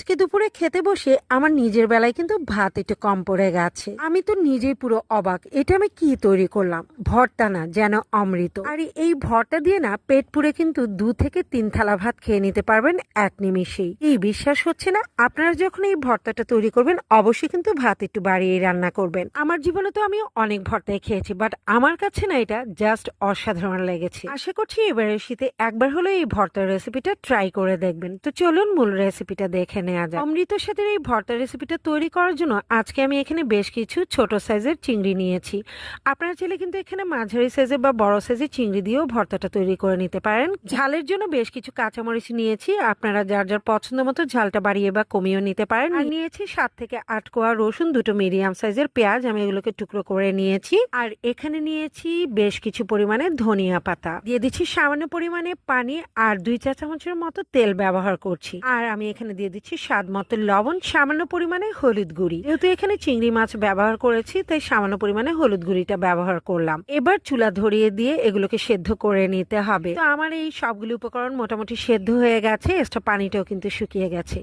আজকে দুপুরে খেতে বসে আমার নিজের বেলায় কিন্তু ভাত একটু কম পড়ে গেছে। আমি তো নিজেই পুরো অবাক, এটা আমি কি তৈরি করলাম? ভর্তা না, যেন অমৃত। আর এই ভর্তা দিয়ে না পেট পুরে কিন্তু দু থেকে তিন থালা ভাত খেয়ে নিতে পারবেন এক নিমিষেই। এই বিশ্বাস হচ্ছে না, আপনারা যখন এই ভর্তাটা তৈরি করবেন, অবশ্যই কিন্তু ভাত একটু বাড়িয়ে রান্না করবেন। আমার জীবনে তো আমি অনেক ভর্তাই খেয়েছি বাট আমার কাছে না এটা জাস্ট অসাধারণ লেগেছে। আশা করছি এবারের শীতে একবার হলো এই ভর্তার রেসিপিটা ট্রাই করে দেখবেন। তো চলুন মূল রেসিপিটা দেখে নেওয়া যায় অমৃত সাথে এই ভর্তা রেসিপিটা তৈরি করার জন্য আজকে আমি এখানে বেশ কিছু ছোট সাইজের চিংড়ি নিয়েছি। আপনারা চাইলে কিন্তু এখানে মাঝারি সাইজের বা বড় সাইজের চিংড়ি দিয়েও ভর্তাটা তৈরি করে নিতে পারেন। ঝালের জন্য বেশ কিছু কাঁচামরিচ নিয়েছি। আপনারা যার যার পছন্দ মতো ঝালটা বাড়িয়ে বা কমিয়েও নিতে পারেন। আর নিয়েছি সাত থেকে আট কোয়া রসুন, দুটো মিডিয়াম সাইজের পেঁয়াজ। আমি এগুলোকে টুকরো করে নিয়েছি। আর এখানে নিয়েছি বেশ কিছু পরিমাণে ধনিয়া পাতা। দিয়ে দিচ্ছি সামান্য পরিমাণে পানি আর দুই চা চামচের মতো তেল ব্যবহার করছি। আর আমি এখানে দিয়ে দিচ্ছি স্বাদ মতো লবণ, সামান্য পরিমাণে হলুদ গুঁড়ি। যেহেতু এখানে চিংড়ি মাছ ব্যবহার করেছি, তাই সামান্য পরিমাণে হলুদ গুঁড়িটা ব্যবহার করলাম। এবার চুলা ধরিয়ে দিয়ে এগুলোকে সেদ্ধ করে নিতে হবে। তো আমার এই সবগুলো উপকরণ মোটামুটি সেদ্ধ হয়ে গেছে, এক্সট্রা পানিটাও কিন্তু শুকিয়ে গেছে।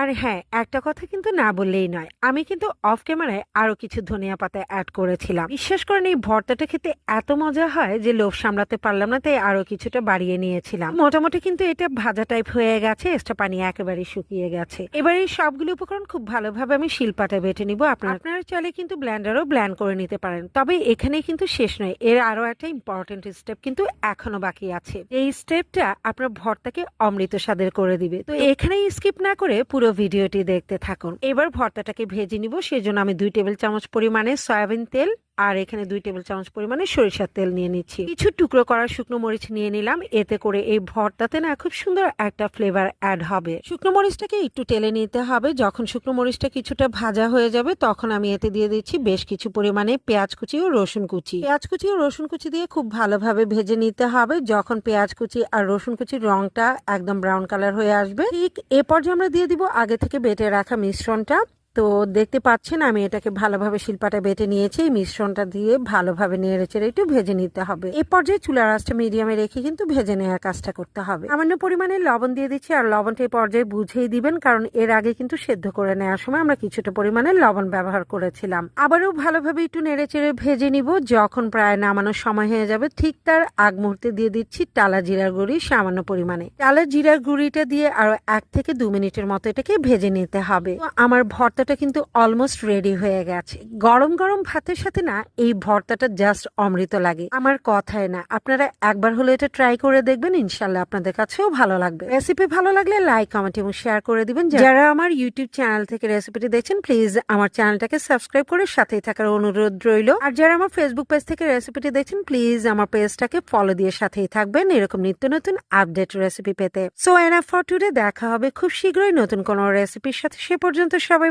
আর হ্যাঁ একটা কথা কিন্তু না বললেই নয়, আমি কিন্তু অফ ক্যামেরায় আরও কিছু ধনিয়া পাতা অ্যাড করেছিলাম। বিশ্বাস করেন, এই ভর্তাটা খেতে এত মজা হয় যে লোভ সামলাতে পারলাম না, তাই আরও কিছুটা বাড়িয়ে নিয়েছিলাম। মোটামুটি কিন্তু এটা ভাজা টাইপ হয়ে গেছে, এক্সট্রা পানি একেবারে শুকিয়ে গেছে। এবার এই সবগুলো উপকরণ খুব ভালোভাবে আমি শিলপাটা বেটে নিব। আপনারা আপনারা চাইলে কিন্তু ব্ল্যান্ডারও ব্ল্যান্ড করে নিতে পারেন। তবে এখানে কিন্তু শেষ নয়। এর আরও একটা ইম্পর্টেন্ট স্টেপ কিন্তু এখনও বাকি আছে। এই স্টেপটা আপনার ভর্তাকে অমৃত স্বাদের করে দিবে। তো এখানে স্কিপ না করে পুরো ভিডিওটি দেখতে থাকুন। এবার ভর্তাটাকে ভেজে নিব। সেজন্য আমি দুই টেবিল চামচ পরিমাণে সয়াবিন তেল আর এখানে দুই টেবিল চামচ পরিমাণে সরিষার তেল নিয়ে নিচ্ছি। কিছু টুকরো করা শুকনো মরিচ নিয়ে নিলাম। এতে করে এই ভর্তাতে না খুব সুন্দর একটা ফ্লেভার অ্যাড হবে। শুকনো মরিচটাকে একটু টেলে নিতে হবে। যখন শুকনো মরিচটা কিছুটা ভাজা হয়ে যাবে, তখন আমি এতে দিয়ে দিচ্ছি বেশ কিছু পরিমাণে পেঁয়াজ কুচি ও রসুন কুচি। পেঁয়াজ কুচি ও রসুন কুচি দিয়ে খুব ভালোভাবে ভেজে নিতে হবে। যখন পেঁয়াজ কুচি আর রসুন কুচির রংটা একদম ব্রাউন কালার হয়ে আসবে, ঠিক এ পর্যায়ে আমরা দিয়ে দিব আগে থেকে বেটে রাখা মিশ্রণটা। তো দেখতে পাচ্ছেন, আমি এটাকে ভালোভাবে শিল্পাটা বেটে নিয়েছি। মিশ্রণটা দিয়ে ভালোভাবে নেড়ে চেড়ে একটু ভেজে নিতে হবে। এ পর্যায়ে চুলার আঁচটা মিডিয়ামে রেখে কিন্তু ভেজে নেওয়ার কাজটা করতে হবে। সামান্য পরিমাণে লবণ দিয়ে দিচ্ছি, আর লবণটা এই পর্যায়ে বুঝেই দিবেন, কারণ এর আগে কিন্তু সেদ্ধ করে নেওয়ার সময় আমরা কিছুটা পরিমাণে লবণ ব্যবহার করেছিলাম। আবারও ভালোভাবে একটু নেড়ে চেড়ে ভেজে নিব, যখন প্রায় নামানোর সময় হয়ে যাবে। ঠিক তার আগ মুহূর্তে দিয়ে দিচ্ছি টালা জিরার গুঁড়ি সামান্য পরিমাণে। টালা জিরার গুঁড়িটা দিয়ে আরও এক থেকে দু মিনিটের মতো এটাকে ভেজে নিতে হবে। আমার আমার ভর্তাটা কিন্তু অলমোস্ট রেডি হয়ে গেছে। গরম গরম ভাতের সাথে না এই ভর্তাটা জাস্ট অমৃত লাগে। আমার কথায় না আপনারা একবার হলে এটা ট্রাই করে দেখবেন ইনশাল্লাহ আপনাদের কাছেও ভালো লাগবে। রেসিপি ভালো লাগলে লাইক কমেন্ট এবং শেয়ার করে দিবেন। যারা আমার ইউটিউব চ্যানেল থেকে রেসিপিটি দেখছেন প্লিজ আমার চ্যানেলটাকে সাবস্ক্রাইব করে সাথেই থাকার অনুরোধ রইল। আর যারা আমার ফেসবুক পেজ থেকে রেসিপিটি দেখছেন প্লিজ আমার পেজটাকে ফলো দিয়ে সাথেই থাকবেন। এরকম নিত্য নতুন আপডেট রেসিপি পেতে। সো এনাফ ফর টুডে দেখা হবে খুব শীঘ্রই নতুন কোনো রেসিপির সাথে। সে পর্যন্ত সবাই